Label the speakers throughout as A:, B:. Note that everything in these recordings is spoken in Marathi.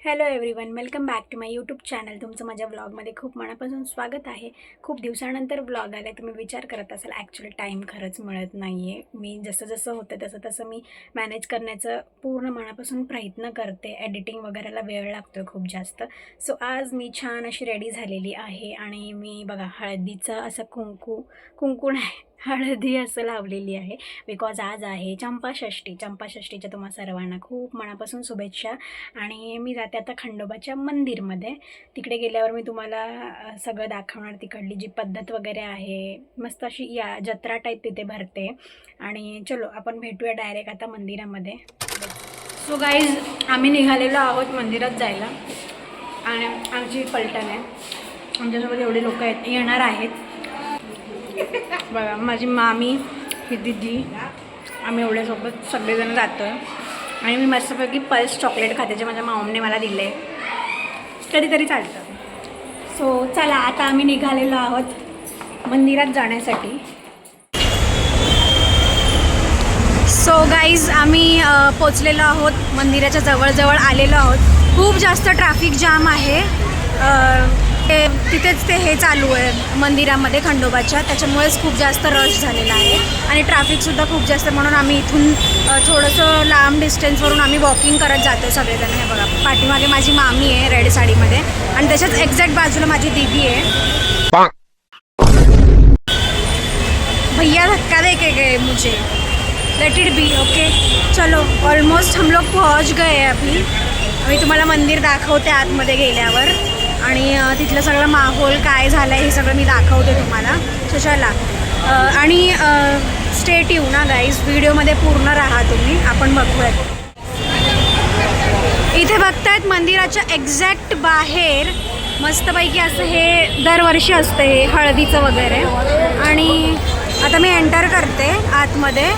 A: Hello everyone welcome back to my YouTube channel तुमचं माझ्या व्लॉगमध्ये खूप मनापासून स्वागत आहे. खूप दिवसानंतर व्लॉग आला तुम्ही विचार करत असाल ॲक्च्युली टाईम खरंच मिळत नाही आहे मी जसं जसं होतं तसं तसं मी मॅनेज करण्याचं पूर्ण मनापासून प्रयत्न करते. एडिटिंग वगैरेला वेळ लागतो खूप जास्त. सो आज मी छान अशी रेडी झालेली आहे आणि मी बघा हळदीचं असं कुंकू कुंकू नाही हळदी असं लावलेली आहे. बिकॉज आज आहे चंपाषष्ठी. चंपाषष्ठीच्या तुम्हा सर्वांना खूप मनापासून शुभेच्छा. आणि मी जाते आता खंडोबाच्या मंदिरमध्ये. तिकडे गेल्यावर मी तुम्हाला सगळं दाखवणार. तिकडली जी पद्धत वगैरे आहे मस्त अशी या जत्रा टाईप तिथे भरते. आणि चलो आपण भेटूया डायरेक्ट आता मंदिरामध्ये. सो गाईज आम्ही निघालेलो आहोत मंदिरात जायला. आणि आमची पलटण आहे. आमच्यासोबत एवढे लोक येणार आहेत. बघा माझी मामी ही दिदी आम्ही एवढ्यासोबत सगळेजण जातो आहे आणि मी मस्तपैकी पल्स चॉकलेट खाते जे माझ्या मामने मला दिले. कधीतरी चालतं. सो चला आता आम्ही निघालेलो आहोत मंदिरात जाण्यासाठी. सो गाईज आम्ही पोचलेलो आहोत. मंदिराच्या जवळजवळ आलेलो आहोत. खूप जास्त ट्रॅफिक जाम आहे. ते तिथेच ते हे चालू आहे मंदिरामध्ये खंडोबाच्या. त्याच्यामुळेच खूप जास्त रश झालेला आहे. आणि ट्रॅफिकसुद्धा खूप जास्त म्हणून आम्ही इथून थोडंसं लांब डिस्टन्सवरून आम्ही वॉकिंग करत जातो सगळेजण. हे बघा पाठीमागे माझी मामी आहे रेड साडीमध्ये. आणि त्याच्याच एक्झॅक्ट बाजूला माझी दीदी आहे. भैया धक्का दे के गए मुझे. लेट इट बी ओके चलो ऑलमोस्ट हम लोग पहुंच गए अभी. मी तुम्हाला मंदिर दाखवते आतमध्ये गेल्यावर. आणि तिथलं सगळं माहोल काय झालं आहे हे सगळं मी दाखवते तुम्हाला. सो चला. आणि स्टेट येऊ ना गाईज व्हिडिओमध्ये पूर्ण राहा तुम्ही. आपण बघूयात. इथे बघतायत मंदिराच्या एक्झॅक्ट बाहेर मस्तपैकी असं हे दरवर्षी असतं हे हळदीचं वगैरे. आणि आता मी एंटर करते आतमध्ये.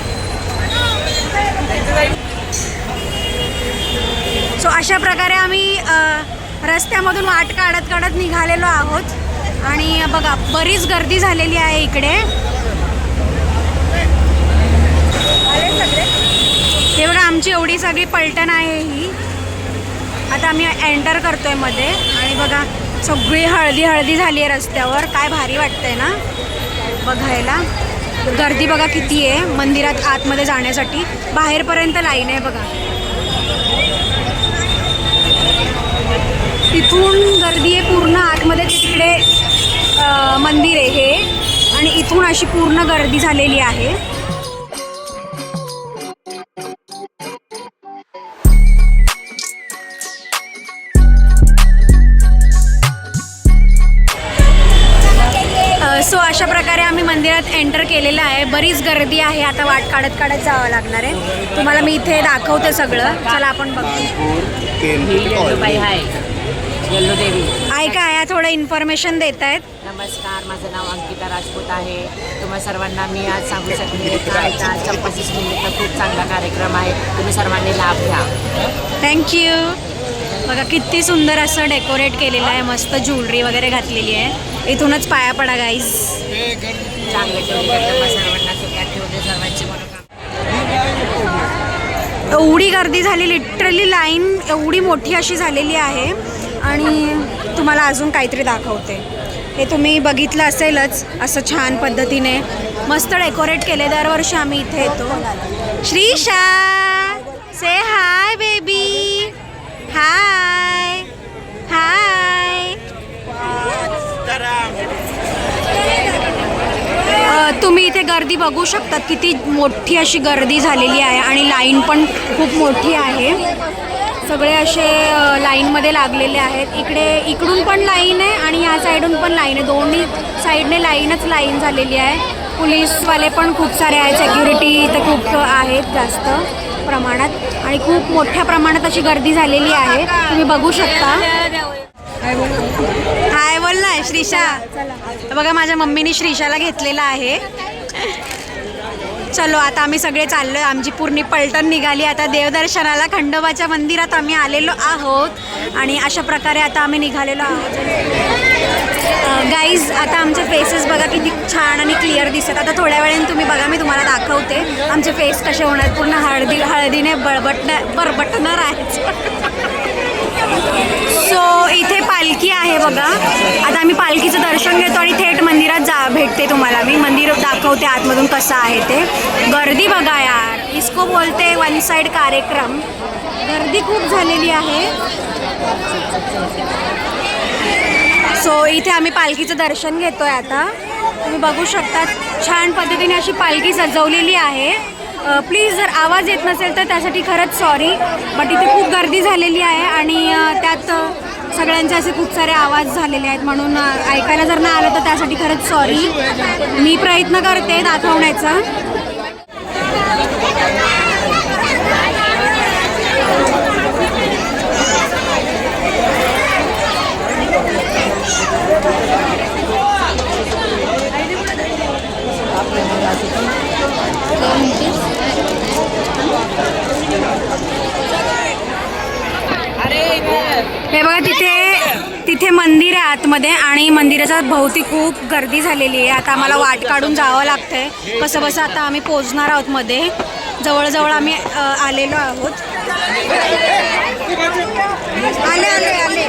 A: सो अशा प्रकारे आम्ही रस्त्यामधून वाट काढत काढत निघालेलो आहोत. आणि बघा बरीच गर्दी झालेली आहे इकडे. हे बघा आमची एवढी सगळी पलटण आहे ही. आता आम्ही एंटर करतोयमध्ये. आणि बघा सगळी हळदी हळदी झाली आहे रस्त्यावर. काय भारी वाटतंय ना? बघायला. गर्दी बघा किती आहे मंदिरात आतमध्ये जाण्यासाठी. बाहेरपर्यंत लाईन आहे बघा. तिथून गर्दी आहे पूर्ण आतमध्ये तिकडे मंदिर आहे हे. आणि इथून अशी पूर्ण गर्दी झालेली आहे. सो अशा प्रकारे आम्ही मंदिरात एंटर केलेलं आहे. बरीच गर्दी आहे. आता वाट काढत काढत जावं लागणार आहे. तुम्हाला मी इथे दाखवते सगळं. चला आपण बघू.
B: बाई हाय. येल्लो देवी.
A: ऐका या थोडं इन्फॉर्मेशन देत आहेत
B: नमस्कार माझं नाव अंकिता राजपूत आहे. तुम्हा सर्वांना मी आज सांगू शकते निमित्त खूप चांगला कार्यक्रम आहे. तुम्ही सर्वांनी लाभ घ्या.
A: थँक्यू बघा किती सुंदर असं डेकोरेट केलेलं आहे. मस्त ज्वेलरी वगैरे घातलेली आहे. इथूनच पाया पडा गाईज
B: चांगले सर्वांना
A: एवढी गर्दी झाली लिटरली लाईन एवढी मोठी अशी झालेली आहे. आणि तुम्हाला अजून काहीतरी दाखवते. हे तुम्ही बघितलं असेलच असं छान पद्धतीने. मस्त डेकोरेट केले दरवर्षी आम्ही इथे येतो. श्रीशा से हाय बेबी हाय हाय तुम्ही इथे गर्दी बघू शकता किती मोठी अशी गर्दी झालेली आहे आणि लाईन पण खूप मोठी आहे. सगळे असे लाईनमध्ये लागलेले आहेत. इकडे इकडून पण लाईन आहे आणि या साईडून पण लाईन आहे. दोन्ही साईडने लाईनच लाईन झालेली आहे. पोलीसवाले पण खूप सारे आहेत. सेक्युरिटी तर खूप आहेत जास्त प्रमाणात. आणि खूप मोठ्या प्रमाणात अशी गर्दी झालेली आहे. तुम्ही बघू शकता. हाय बोल. ना श्रीशा बघा माझ्या मम्मीने श्रीशाला घेतलेला आहे. चलो आता आम्ही सगळे चाललोय. आमची पूर्ण पलटण निघाली. आता देवदर्शनाला खंडोबाच्या मंदिरात आम्ही आलेलो आहोत. आणि अशा प्रकारे आता आम्ही निघालेलो आहोत. गाईज आता आमचे फेसेस बघा किती छान आणि क्लिअर दिसतात. आता थोड्या वेळाने तुम्ही बघा मी तुम्हाला दाखवते. आमचे फेस कसे होणार? पूर्ण हळदी हळदीने बळबटणार बरबटणार आहेत. सो इथे पालखी आहे बघा. आता आम्ही पालखीचं दर्शन घेतो आणि थेट मंदिरात जा भेटते तुम्हाला. मी मंदिर दाखवते आतमधून कसं आहे ते. गर्दी बघा यार. इसको बोलते वन साईड कार्यक्रम. गर्दी खूप झालेली आहे. सो इथे आम्ही पालखीचं दर्शन घेतोय आता. तुम्ही बघू शकता छान पद्धतीने अशी पालखी सजवलेली आहे. प्लीज जर आवाज येत नसेल तर त्यासाठी खरंच सॉरी बट इथे खूप गर्दी झालेली आहे आणि त्यात सगळ्यांचे असे खूप सारे आवाज झालेले आहेत म्हणून ऐकायला जर नाही आलं तर त्यासाठी खरंच सॉरी मी प्रयत्न करते दाखवण्याचा. हे बघा तिथे तिथे मंदिर आहे आतमध्ये आणि मंदिराच्या भोवती खूप गर्दी झालेली आहे. आता आम्हाला वाट काढून जावं लागतंय. कसं बसं आता आम्ही पोचणार आहोत मध्ये. जवळजवळ आम्ही आलेलो आहोत. आले आले आले.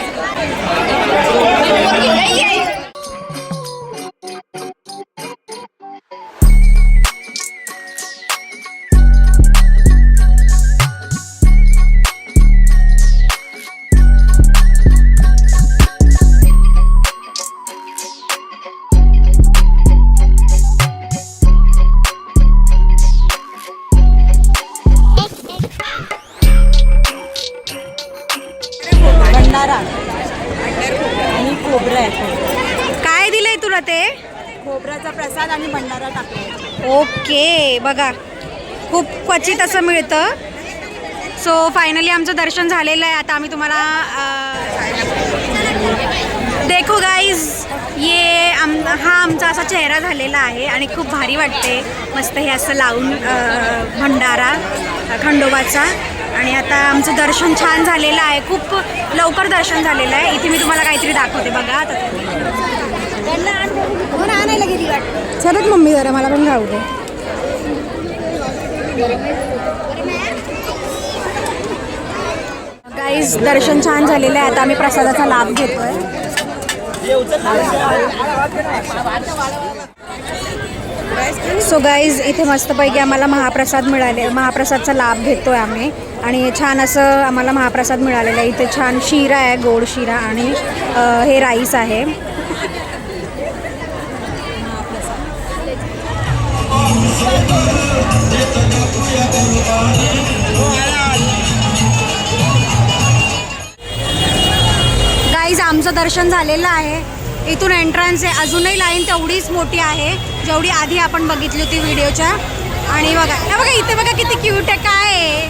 A: ओके बघा. खूप क्वचित असं मिळतं. सो फायनली आमचं दर्शन झालेलं आहे. आता आम्ही तुम्हाला देखो गाईज ये आम हा आमचा असा चेहरा झालेला आहे आणि खूप भारी वाटते. मस्त हे असं लावून भंडारा खंडोबाचा. आणि आता आमचं दर्शन छान झालेलं आहे. खूप लवकर दर्शन झालेलं आहे. इथे मी तुम्हाला काहीतरी दाखवते. बघा आता. तुम्ही आणायला गेली वाटतं चलत मम्मी जरा मला पण दे. गाईज दर्शन छान झालेलं आहे. आता आम्ही प्रसादाचा लाभ घेतोय. सो गाईज इथे मस्तपैकी आम्हाला महाप्रसाद मिळाले. महाप्रसादचा लाभ घेतोय आम्ही. आणि छान असं आम्हाला महाप्रसाद मिळालेला आहे. इथे छान शिरा आहे गोड शिरा आणि हे राईस आहे. गाईज आमचं दर्शन झालेलं आहे. इथून एंट्रन्स आहे. अजूनही लाईन तेवढीच मोठी आहे. जेवढी आधी आपण बघितली होती व्हिडिओच्या आणि बघा बघा इथे बघा किती क्यूट आहे. काय आहे?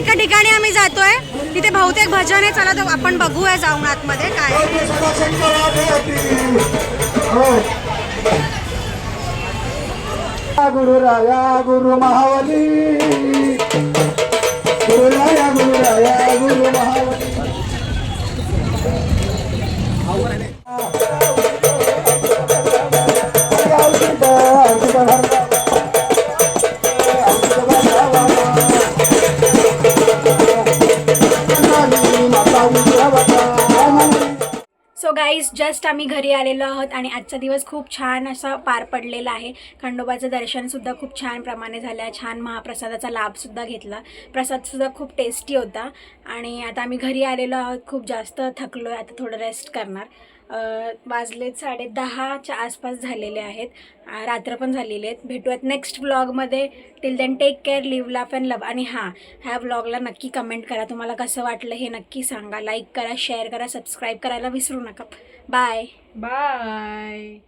A: एका ठिकाणी आम्ही जातोय तिथे बहुतेक भजन आहे. चला तर आपण बघूया जाऊन आतमध्ये काय गुरु
C: राया गुरु महावली गुरुराया गुरुराया गुरु महावली
A: जस्ट आम्ही घरी आलेलो आहोत आणि आजचा दिवस खूप छान असा पार पडलेला आहे. खंडोबाचं दर्शनसुद्धा खूप छान प्रमाणे झालं आहे. छान महाप्रसादाचा लाभसुद्धा घेतला. प्रसादसुद्धा खूप टेस्टी होता. आणि आता आम्ही घरी आलेलो आहोत. खूप जास्त थकलो आहे आता थोडं रेस्ट करणार. वाजलेत साडे दहाच्या आसपास झालेले आहेत. रात्र पण झालेले आहेत. भेटूयात next व्लॉगमध्ये till then take care live laugh and love आणि हां ह्या व्लॉगला नक्की कमेंट करा. तुम्हाला कसं वाटलं हे नक्की सांगा. लाईक करा शेअर करा सबस्क्राईब करायला विसरू नका. Bye
B: bye